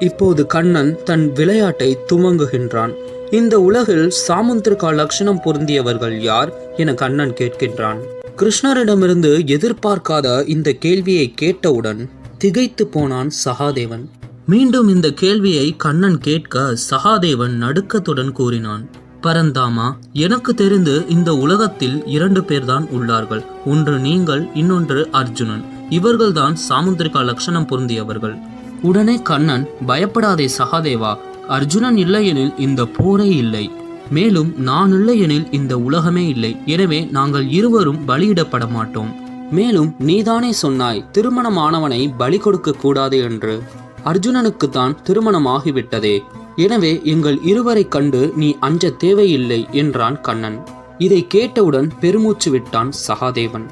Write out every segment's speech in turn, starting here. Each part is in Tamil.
இப்போது கண்ணன் தன் விளையாட்டை துவங்குகின்றான். இந்த உலகில் சாமுந்திரிகா லட்சணம் பொருந்தியவர்கள் யார் என கண்ணன் கேட்கின்றான். கிருஷ்ணரிடமிருந்து எதிர்பார்க்காத இந்த கேள்வியை கேட்டவுடன் திகைத்து போனான் சகாதேவன். மீண்டும் இந்த கேள்வியை கண்ணன் கேட்க சகாதேவன் நடுக்கத்துடன் கூறினான். பரந்தாமா எனக்கு தெரிந்து இந்த உலகத்தில் இரண்டு பேர்தான் உள்ளார்கள். ஒன்று நீங்கள் இன்னொன்று அர்ஜுனன். இவர்கள்தான் சாமுந்திரிகா லட்சணம் பொருந்தியவர்கள். உடனே கண்ணன் பயப்படாதே சகாதேவா அர்ஜுனன் இல்லையெனில் இந்த போரே இல்லை. மேலும் நான் இல்லையெனில் இந்த உலகமே இல்லை. எனவே நாங்கள் இருவரும் பலியிடப்பட மாட்டோம். மேலும் நீதானே சொன்னாய் திருமணமானவனை பலி கொடுக்க கூடாது என்று. அர்ஜுனனுக்குத்தான் திருமணமாகிவிட்டதே. எனவே எங்கள் இருவரை கண்டு நீ அஞ்ச தேவையில்லை என்றான் கண்ணன். இதை கேட்டவுடன் பெருமூச்சு விட்டான் சகாதேவன்.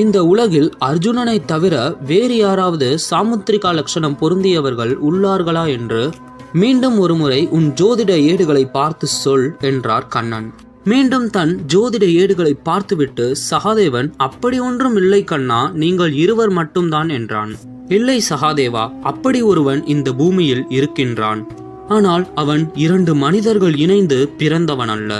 இந்த உலகில் அர்ஜுனனை தவிர வேறு யாராவது சாமுத்திரிகா லட்சணம் பொருந்தியவர்கள் உள்ளார்களா என்று மீண்டும் ஒருமுறை உன் ஜோதிட ஏடுகளை பார்த்து சொல் என்றார் கண்ணன். மீண்டும் தன் ஜோதிட ஏடுகளை பார்த்துவிட்டு சகாதேவன் அப்படி ஒன்றும் இல்லை கண்ணா நீங்கள் இருவர் மட்டும்தான் என்றான். இல்லை சகாதேவா அப்படி ஒருவன் இந்த பூமியில் இருக்கின்றான். ஆனால் அவன் இரண்டு மனிதர்கள் இணைந்து பிறந்தவன் அல்ல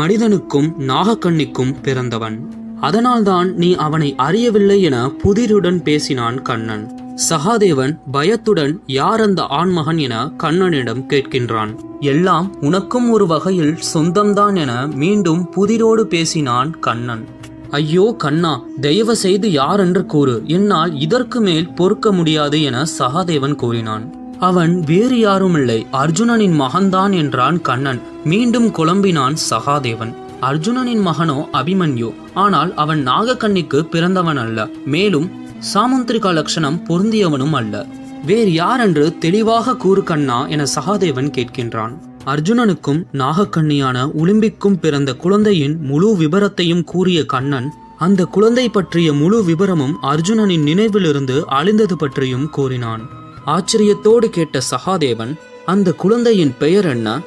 மனிதனுக்கும் நாகக்கண்ணிக்கும் பிறந்தவன். அதனால்தான் நீ அவனை அறியவில்லை என புதிருடன் பேசினான் கண்ணன். சகாதேவன் பயத்துடன் யார் அந்த ஆண்மகன் என கண்ணனிடம் கேட்கின்றான். எல்லாம் உனக்கும் ஒரு வகையில் சொந்தம்தான் என மீண்டும் புதிரோடு பேசினான் கண்ணன். ஐயோ கண்ணா தயவு செய்து யார் என்று கூறு. என்னால் இதற்கு மேல் பொறுக்க முடியாது என சகாதேவன் கூறினான். அவன் வேறு யாருமில்லை. அர்ஜுனனின் மகன்தான் என்றான் கண்ணன். மீண்டும் குழம்பினான் சகாதேவன். அர்ஜுனனின் மகனோ அபிமன்யு. ஆனால் அவன் நாகக்கண்ணிக்கு பிறந்தவன் அல்ல. மேலும் சாமுந்திரிகா லட்சணம் பொருந்தியவனும் அல்ல. வேறு யாரென்று தெளிவாக கூறு கண்ணா என சகாதேவன் கேட்கின்றான். அர்ஜுனனுக்கும் நாகக்கண்ணியான உலிம்பிக்கும் பிறந்த குழந்தையின் முழு விபரத்தையும் கூறிய கண்ணன் அந்த குழந்தை பற்றிய முழு விபரமும் அர்ஜுனனின் நினைவிலிருந்து அழிந்தது பற்றியும் கூறினான். ஆச்சரியத்தோடு கேட்ட சகாதேவன் அந்த குழந்தையின் பெயர் என்ன?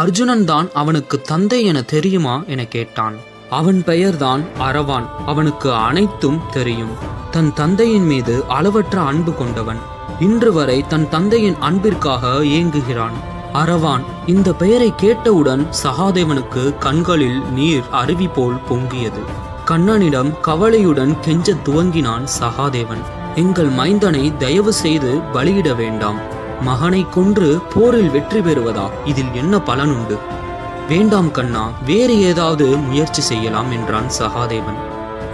அர்ஜுனன் தான் அவனுக்கு தந்தை என தெரியுமா என கேட்டான். அவன் பெயர்தான் அரவான். அவனுக்கு அனைத்தும் தெரியும். தன் தந்தையின் மீது அளவற்ற அன்பு கொண்டவன். இன்று வரை தன் தந்தையின் அன்பிற்காக ஏங்குகிறான். அரவான் இந்த பெயரை கேட்டவுடன் சகாதேவனுக்கு கண்களில் நீர் அருவி போல் பொங்கியது. கண்ணனிடம் கவலையுடன் கெஞ்ச துவங்கினான் சகாதேவன். எங்கள் மைந்தனை தயவு செய்து பலியிட வேண்டாம். மகனை கொன்று போரில் வெற்றி பெறுவதா? இதில் என்ன பலன் உண்டு வேண்டாம் கண்ணா வேறு ஏதாவது முயற்சி செய்யலாம் என்றான் சகாதேவன்.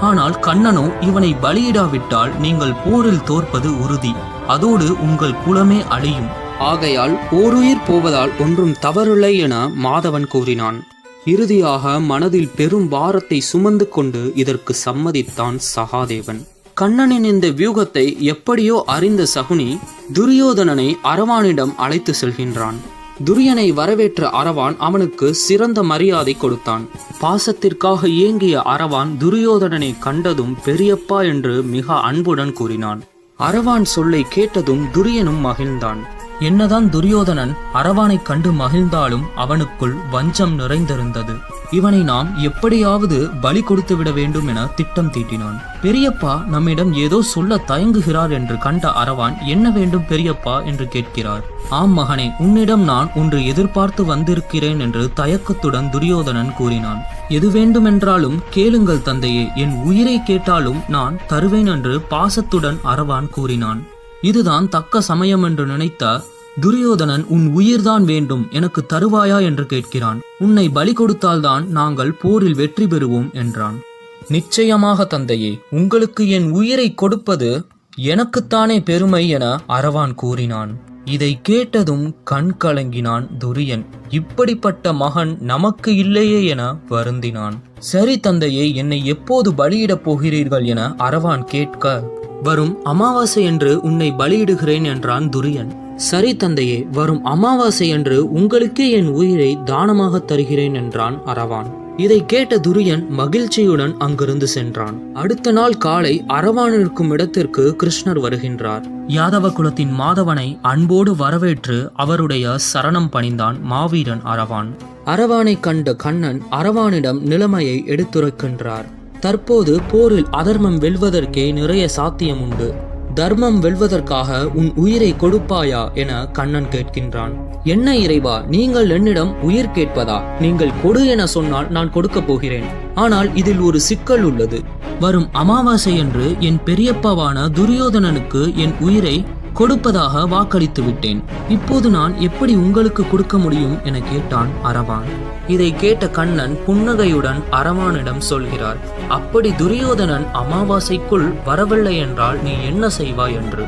ஆனால் கண்ணனோ இவனை பலியிடாவிட்டால் நீங்கள் போரில் தோற்பது உறுதி. அதோடு உங்கள் குலமே அழியும். ஆகையால் ஓருயிர் போவதால் ஒன்றும் தவறில்லை என மாதவன் கூறினான். இறுதியாக மனதில் பெரும் பாரத்தை சுமந்து கொண்டு இதற்கு சம்மதித்தான் சகாதேவன். கண்ணனின் இந்த வியூகத்தை எப்படியோ அறிந்த சகுனி துரியோதனனை அரவானிடம் அழைத்து செல்கின்றான். துரியனை வரவேற்ற அரவான் அவனுக்கு சிறந்த மரியாதை கொடுத்தான். பாசத்திற்காக இயங்கிய அரவான் துரியோதனனை கண்டதும் பெரியப்பா என்று மிக அன்புடன் கூறினான். அரவான் சொல்லை கேட்டதும் துரியனும் மகிழ்ந்தான். என்னதான் துரியோதனன் அரவானைக் கண்டு மகிழ்ந்தாலும் அவனுக்குள் வஞ்சம் நிறைந்திருந்தது. இவனை நாம் எப்படியாவது பலி கொடுத்து விட வேண்டும் என திட்டம் தீட்டினான். பெரியப்பா நம்மிடம் ஏதோ சொல்ல தயங்குகிறார் என்று கண்ட அரவான் என்ன வேண்டும் பெரியப்பா? என்று கேட்கிறார். ஆம் மகனே உன்னிடம் நான் ஒன்று எதிர்பார்த்து வந்திருக்கிறேன் என்று தயக்கத்துடன் துரியோதனன் கூறினான். எது வேண்டுமென்றாலும் கேளுங்கள் தந்தையே என் உயிரை கேட்டாலும் நான் தருவேன் என்று பாசத்துடன் அரவான் கூறினான். இதுதான் தக்க சமயம் என்று நினைத்த துரியோதனன் உன் உயிர்தான் வேண்டும் எனக்கு தருவாயா? என்று கேட்கிறான். உன்னை பலி கொடுத்தால்தான் நாங்கள் போரில் வெற்றி பெறுவோம் என்றான். நிச்சயமாக தந்தையே உங்களுக்கு என் உயிரை கொடுப்பது எனக்குத்தானே பெருமை என அரவான் கூறினான். இதை கேட்டதும் கண் கலங்கினான் துரியன். இப்படிப்பட்ட மகன் நமக்கு இல்லையே என வருந்தினான். சரி தந்தையே என்னை எப்போது பலியிடப் போகிறீர்கள்? என அரவான் கேட்க வரும் அமாவாசை என்று உன்னை பலியிடுகிறேன் என்றான் துரியன். சரி தந்தையே வரும் அமாவாசை என்று உங்களுக்கே என் உயிரை தானமாக தருகிறேன் என்றான் அரவான். இதை கேட்ட துரியன் மகிழ்ச்சியுடன் அங்கிருந்து சென்றான். அடுத்த நாள் காலை அரவான் இருக்கும் இடத்திற்கு கிருஷ்ணர் வருகின்றார். யாதவ குலத்தின் மாதவனை அன்போடு வரவேற்று அவருடைய சரணம் பணிந்தான் மாவீரன் அரவான். அரவானை கண்ட கண்ணன் அரவானிடம் நிலைமையை எடுத்துரைக்கின்றார். தற்போது போரில் அதர்மம் வெல்வதற்கே நிறைய சாத்தியம் உண்டு. தர்மம் வெல்வதற்காக உன் உயிரை கொடுப்பாயா என கண்ணன் கேட்கின்றான். என்ன இறைவா நீங்கள் என்னிடம் உயிர் கேட்பதா? நீங்கள் கொடு என சொன்னால் நான் கொடுக்கப் போகிறேன். ஆனால் இதில் ஒரு சிக்கல் உள்ளது. வரும் அமாவாசை என்று என் பெரியப்பாவான துரியோதனனுக்கு என் உயிரை கொடுப்பதாக வாக்களித்து விட்டேன் இப்போது நான் எப்படி உங்களுக்கு கொடுக்க முடியும் என கேட்டான் அரவான். இதை கேட்ட கண்ணன் புன்னகையுடன் அரவானிடம் சொல்கிறார் அப்படி துரியோதனன் அமாவாசைக்குள் வரவில்லை என்றால் நீ என்ன செய்வாய் என்று?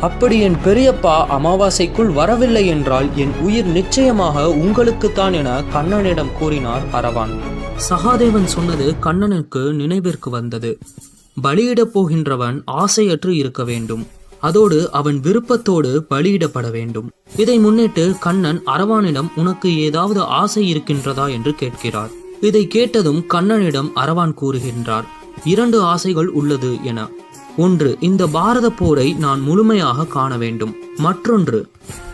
அப்படி என் பெரியப்பா அமாவாசைக்குள் வரவில்லை என்றால் என் உயிர் நிச்சயமாக உங்களுக்குத்தான் என கண்ணனிடம் கூறினார் அரவான். சகாதேவன் சொன்னது கண்ணனுக்கு நினைவிற்கு வந்தது. பலியிடப் போகின்றவன் ஆசையற்று இருக்க வேண்டும். அதோடு அவன் விருப்பத்தோடு பலியிடப்பட வேண்டும். இதை முன்னிட்டு கண்ணன் அரவானிடம் உனக்கு ஏதாவது ஆசை இருக்கின்றதா என்று கேட்கிறார். இதை கேட்டதும் கண்ணனிடம் அரவான் கூறுகின்றார் இரண்டு ஆசைகள் உள்ளது என. ஒன்று இந்த பாரத போரை நான் முழுமையாக காண வேண்டும். மற்றொன்று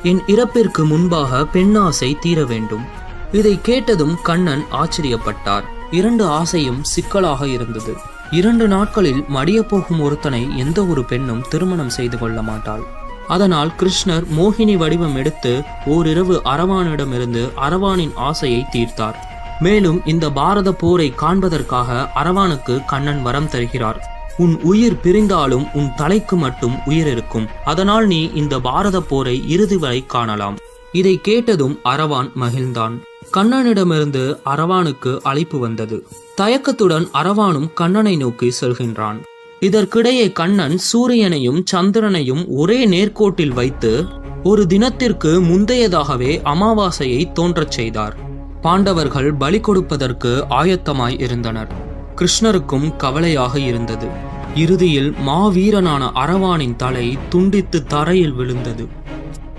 என் இறப்பிற்கு முன்பாக பெண்ணாசை தீர வேண்டும். இதை கேட்டதும் கண்ணன் ஆச்சரியப்பட்டார். இரண்டு ஆசையும் சிக்கலாக இருந்தது. இரண்டு நாட்களில் மடியப்போகும் ஒருத்தனை எந்த ஒரு பெண்ணும் திருமணம் செய்து கொள்ள மாட்டாள். அதனால் கிருஷ்ணர் மோகினி வடிவம் எடுத்து ஓரிரவு அரவானிடமிருந்து அரவானின் ஆசையை தீர்த்தார். மேலும் இந்த பாரத போரை காண்பதற்காக அரவானுக்கு கண்ணன் வரம் தருகிறார். உன் உயிர் பிரிந்தாலும் உன் தலைக்கு மட்டும் உயிர் இருக்கும். அதனால் நீ இந்த பாரத போரை இறுதி வரை காணலாம். இதை கேட்டதும் அரவான் மகிழ்ந்தான். கண்ணனிடமிருந்து அரவானுக்கு அழைப்பு வந்தது. தயக்கத்துடன் அரவானும் கண்ணனை நோக்கி செல்கின்றான். இதற்கிடையே கண்ணன் சூரியனையும் சந்திரனையும் ஒரே நேர்கோட்டில் வைத்து ஒரு தினத்திற்கு முந்தையதாகவே அமாவாசையை தோன்றச் செய்தார். பாண்டவர்கள் பலி கொடுப்பதற்கு ஆயத்தமாய் இருந்தனர். கிருஷ்ணருக்கும் கவலையாக இருந்தது. இறுதியில் மாவீரனான அரவானின் தலை துண்டித்து தரையில் விழுந்தது.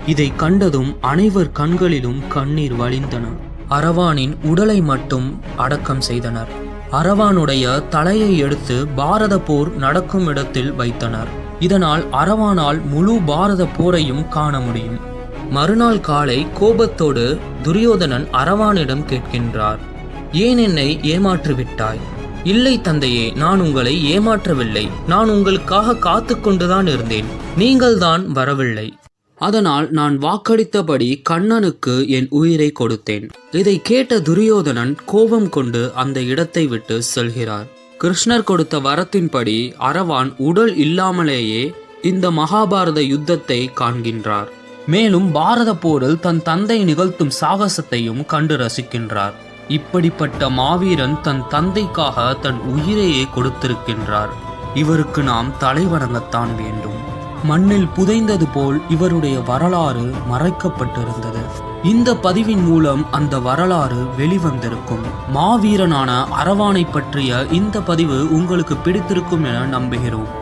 இதை கண்டதும் அனைவர் கண்களிலும் கண்ணீர் வழிந்தன. அரவானின் உடலை மட்டும் அடக்கம் செய்தனர். அரவானுடைய தலையை எடுத்து பாரத போர் நடக்கும் இடத்தில் வைத்தனர். இதனால் அரவானால் முழு பாரத போரையும் காண முடியும். மறுநாள் காலை கோபத்தோடு துரியோதனன் அரவானிடம் கேட்கின்றார் ஏன் என்னை ஏமாற்றிவிட்டாய்? இல்லை தந்தையே நான் உங்களை ஏமாற்றவில்லை. நான் உங்களுக்காக காத்து கொண்டுதான் இருந்தேன். நீங்கள்தான் வரவில்லை. அதனால் நான் வாக்களித்தபடி கண்ணனுக்கு என் உயிரை கொடுத்தேன். இதை கேட்ட துரியோதனன் கோபம் கொண்டு அந்த இடத்தை விட்டு செல்கிறார். கிருஷ்ணர் கொடுத்த வரத்தின்படி அரவான் உடல் இல்லாமலேயே இந்த மகாபாரத யுத்தத்தை காண்கின்றார். மேலும் பாரத போரில் தன் தந்தை நிகழ்த்தும் சாகசத்தையும் கண்டு ரசிக்கின்றார். இப்படிப்பட்ட மாவீரன் தன் தந்தைக்காக தன் உயிரையே கொடுத்திருக்கின்றார். இவருக்கு நாம் தலைவணங்கத்தான் வேண்டும். மண்ணில் புதைந்தது போல் இவருடைய வரலாறு மறைக்கப்பட்டிருந்தது. இந்த பதிவின் மூலம் அந்த வரலாறு வெளிவந்திருக்கும். மாவீரனான அரவானை பற்றிய இந்த பதிவு உங்களுக்கு பிடித்திருக்கும் என நம்புகிறோம்.